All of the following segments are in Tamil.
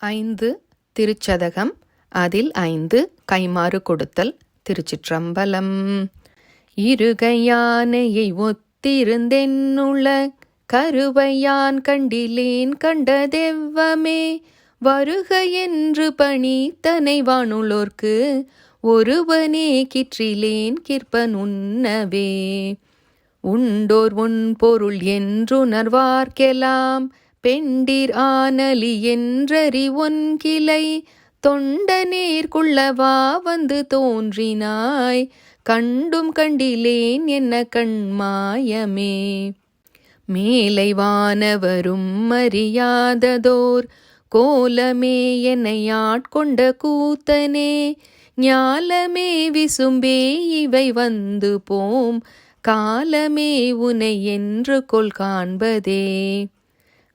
ஐந்து திருச்சதகம் அதில் ஐந்து கைமாறு கொடுத்தல் திருச்சிற்றம்பலம். இருகையானையை ஒத்திருந்தென்னுள்ள கருவையான் கண்டிலேன் கண்டதெவ்வமே? வருக என்று பணி தனை வானுளோர்க்கு ஒருவனே கிற்றிலேன் கிற்பன் உண்ணவே? உண்டோர் உன் பொருள் என்றுணர்வார்க்கெலாம் பெண்டிர் ஆனலி என்றறி ஒன்கிளை தொண்ட நேர்குள்ளவா வந்து தோன்றினாய் கண்டும் கண்டிலேன் என்ன கண்மாயமே. மேலை வானவரும் அறியாததோர் கோலமே என்னை ஆட்கொண்ட கூத்தனே ஞாலமே விசும்பே இவை வந்து போம் காலமே உனை என்று கொள் காண்பதே.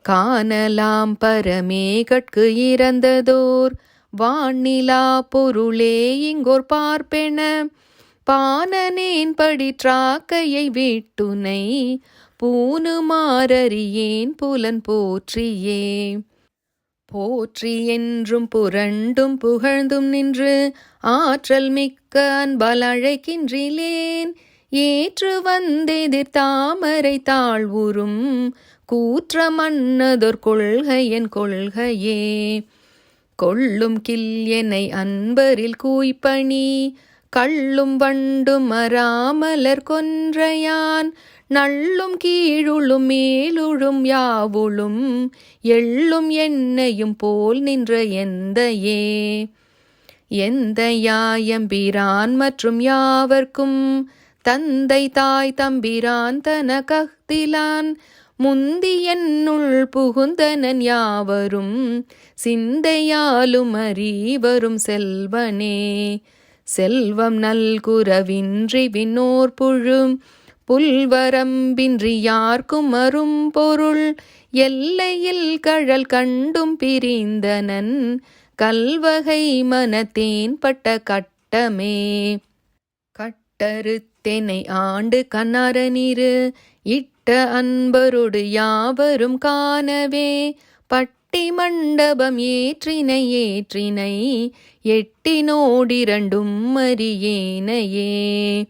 காணலாம் பரமே கட்கு இறந்ததோர். வானிலா பொருளே இங்கோர் பார்ப்பென. பானனேன் படிற்றாக்கையை வீட்டுனை. பூனுமாறறியேன் புலன் போற்றியே. போற்றி என்றும் புரண்டும் புகழ்ந்தும் நின்று. ஆற்றல் மிக்க அன்பால் அழைக்கின்றிலேன் ஏற்று வந்தெதிர் தாமரை தாழ்வுறும் கூற்ற மன்னதொர் கொள்கையன் கொள்கையே. கொள்ளும் கில்யனை அன்பரில் கூய்ப்பணி கள்ளும் வண்டும் அராமலர் கொன்றையான் நள்ளும் கீழுளும் மேலுழும் யாவுளும் எள்ளும் என்னையும் போல் நின்ற எந்தையே. எந்த யாயம்பிரான் மற்றும் யாவர்க்கும் தந்தை தாய் தம்பிரான் தன கஹ்திலான் முந்தி என்னுள் புகுந்தனன் யாவரும் சிந்தையாலும் அறிவரும் செல்வனே. செல்வம் நல்குறவின்றி விண்ணோர் புழும் புல்வரம்பின்றி யார்க்கும் அரும் பொருள் எல்லையில் கழல் கண்டும் பிரிந்தனன் கல்வகை மனத்தேன் பட்ட கட்டமே. கட்டறுத்தெனை ஆண்டு கண்ணார நீரு. இட்ட அன்பரோடு யாவரும் காணவே. பட்டி மண்டபம் ஏற்றினை ஏற்றினை. எட்டினோடிரண்டும் அறியேனையே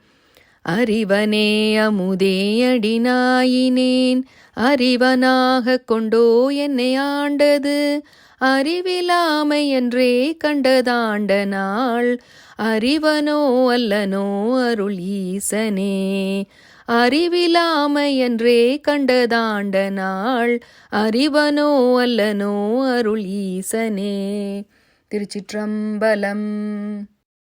அறிவனே அமுதே அடினாயினேன். அறிவனாக கொண்டோ என்னை ஆண்டது. அறிவிலாமை என்றே கண்டதாண்ட நாள் அறிவனோ அல்லனோ அருள் ஈசனே. அறிவிலாமை என்றே கண்டதாண்ட நாள் அறிவனோ அல்லனோ அருள் ஈசனே. திருச்சிற்றம்பலம்.